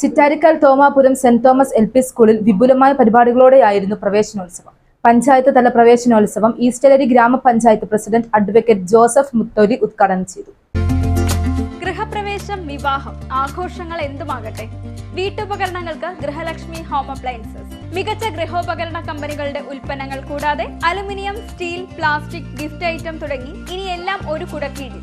Chittarikkal Thomapuram Saint Thomas L P സ്കൂളിൽ വിപുലമായ പരിപാടികളോടെയായിരുന്നു പ്രവേശനോത്സവം. പഞ്ചായത്ത് തല പ്രവേശനോത്സവം ഈസ്റ്റലരി ഗ്രാമപഞ്ചായത്ത് പ്രസിഡന്റ് അഡ്വക്കേറ്റ് ജോസഫ് മുത്തോലി ഉദ്ഘാടനം ചെയ്തു. ഗൃഹപ്രവേശം വിവാഹം ആഘോഷങ്ങൾ എന്തുമാകട്ടെ? വീട്ടുപകരണങ്ങൾക്ക് ഗൃഹലക്ഷ്മി ഹോം അപ്ലയൻസസ്. മികച്ച ഗൃഹോപകരണ കമ്പനികളുടെ ഉൽപ്പന്നങ്ങൾ കൂടാതെ aluminium steel plastic gift item തുടങ്ങി ഇനിയെല്ലാം ഒരു കുടക്കീഴിൽ.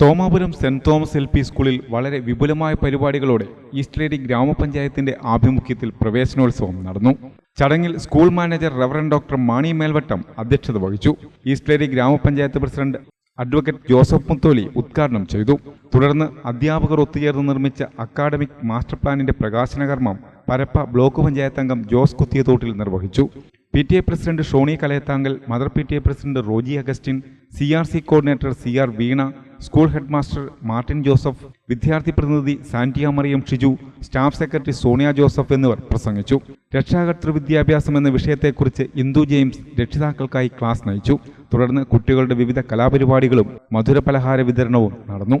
Thomapuram Saint Thomas L P സ്കൂളിൽ വളരെ വിപുലമായ പരിപാടികളോടെ ഈസ്റ്റ് ലേഡി ഗ്രാമപഞ്ചായത്തിന്റെ ആഭിമുഖ്യത്തിൽ പ്രവേശനോത്സവം നടന്നു. ചടങ്ങിൽ school manager reverend doctor Mani Melvattam അധ്യക്ഷത വഹിച്ചു. ഈസ്റ്റ് ലേഡി ഗ്രാമപഞ്ചായത്ത് പ്രസിഡന്റ് അഡ്വക്കേറ്റ് ജോസഫ് മുത്തോലി ഉദ്ഘാടനം ചെയ്തു. തുടർന്ന് അധ്യാപകർ ഒത്തുചേർന്ന് നിർമ്മിച്ച അക്കാഡമിക് മാസ്റ്റർ പ്ലാനിന്റെ പ്രകാശന കർമ്മം പരപ്പ ബ്ലോക്ക് പഞ്ചായത്ത് അംഗം ജോസ് കുത്തിയതോട്ടിൽ നിർവഹിച്ചു. P T A president Shoni Kalayathankal mother P T A president Roji Augustine C R C coordinator C R Veena school head master Martin Joseph വിദ്യാർത്ഥി പ്രതിനിധി Santiya Mariyam Shiju staff secretary Sonia Joseph എന്നിവർ പ്രസംഗിച്ചു. രക്ഷാകർത്തൃ വിദ്യാഭ്യാസം എന്ന വിഷയത്തെക്കുറിച്ച് Indu James രക്ഷിതാക്കൾക്കായി class നയിച്ചു. തുടർന്ന് കുട്ടികളുടെ വിവിധ കലാപരിപാടികളും മധുരപലഹാര വിതരണവും നടന്നു.